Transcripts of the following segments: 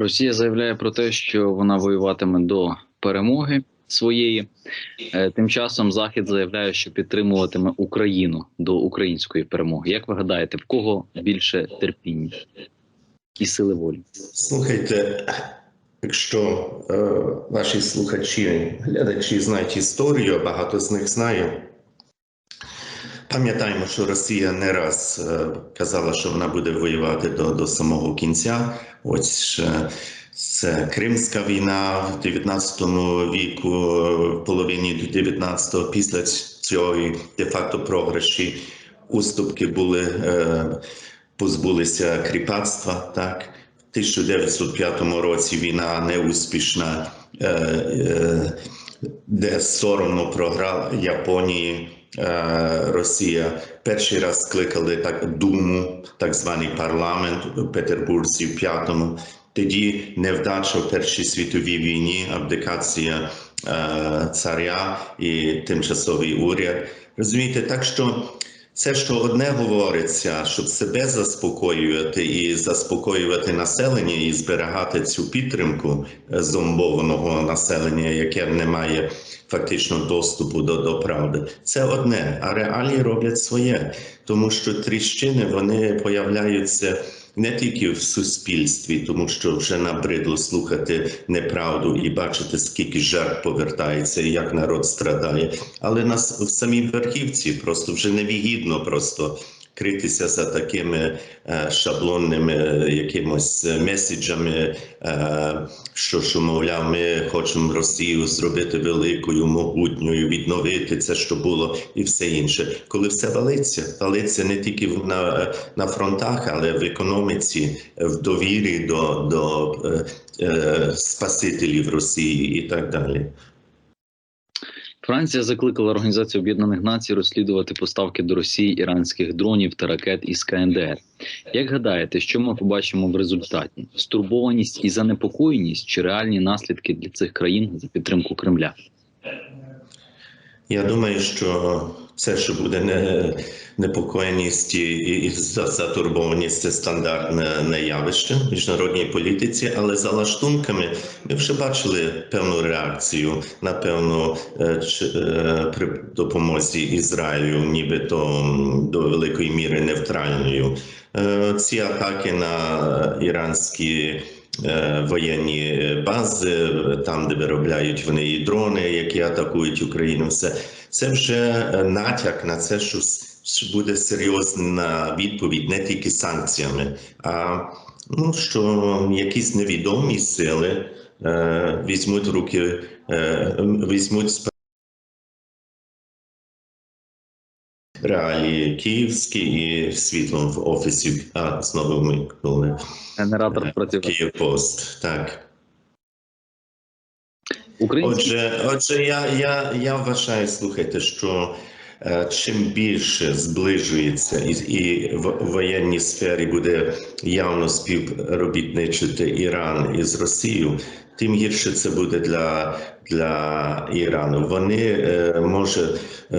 Росія заявляє про те, що вона воюватиме до перемоги своєї. Е, Тим часом Захід заявляє, що підтримуватиме Україну до української перемоги. Як ви гадаєте, в кого більше терпіння і сили волі? Слухайте, якщо е, ваші слухачі, глядачі знають історію, багато з них знає. Пам'ятаємо, що Росія не раз е, казала, що вона буде воювати до, до самого кінця. Ось це Кримська війна в 19 віку, в половині 19-го, після цього де-факто програші, уступки були, е, позбулися кріпацтва. Так? В 1905 році війна неуспішна, е, де соромно програла Японії. Е, Росія перший раз скликали так думу, так званий парламент у Петербурзі в п'ятому. Тоді невдача в Першій світовій війні, абдикація е, царя і тимчасовий уряд. Розумієте, так що це, що одне говориться, щоб себе заспокоювати і заспокоювати населення, і зберігати цю підтримку е, зомбованого населення, яке не має фактично доступу до, до правди. Це одне, а реалії роблять своє, тому що тріщини вони появляються. Не тільки в суспільстві, тому що вже набридло слухати неправду і бачити, скільки жертв повертається і як народ страдає, але нас в самій верхівці просто вже невигідно просто критися за такими е, шаблонними е, якимось меседжами, е, що, що мовляв, ми хочемо Росію зробити великою, могутньою, відновити це, що було, і все інше. Коли все валиться, валиться не тільки на, на фронтах, але в економіці, в довірі до, до е, е, спасителів Росії і так далі. Франція закликала Організацію Об'єднаних Націй розслідувати поставки до Росії іранських дронів та ракет із КНДР. Як гадаєте, що ми побачимо в результаті? Стурбованість і занепокоєність чи реальні наслідки для цих країн за підтримку Кремля? Я думаю, що це, що буде не, непокоєність і, і за- затурбованість, це стандартне не явище в міжнародній політиці, але за лаштунками ми вже бачили певну реакцію на певну е, е, при допомозі Ізраїлю, нібито до великої міри невтральною. Е, Ці атаки на іранські воєнні бази, там, де виробляють вони і дрони, які атакують Україну, все це вже е, натяк на це, що буде серйозна відповідь не тільки санкціями, а ну, що якісь невідомі сили е, візьмуть руки, е, візьмуть реалії київські і світло в офісі. А знову вмикнули. Генератор працює. Київпост, так. Українські Отже, отже, я, я, я вважаю, слухайте, що чим більше зближується і, і в воєнній сфері буде явно співробітничати Іран із Росією, тим гірше це буде для, для Ірану. Вони е, може е,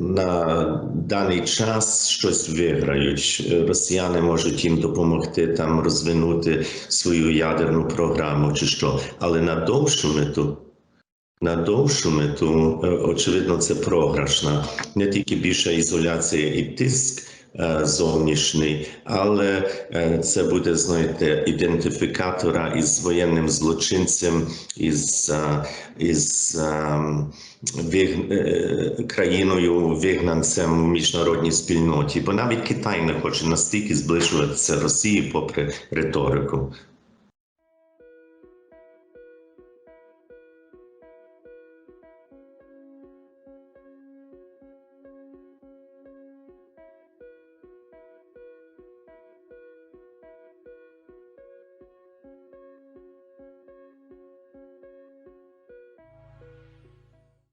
на даний час щось виграють. Росіяни можуть їм допомогти там розвинути свою ядерну програму чи що, але на довшу мету. На довшу мету, е, очевидно, це програшна, не тільки більша ізоляція і тиск е, зовнішній, але е, це буде, знаєте, ідентифікатора із воєнним злочинцем, із, із виг- країною вигнанцем в міжнародній спільноті. Бо навіть Китай не хоче настільки зближуватися Росії попри риторику.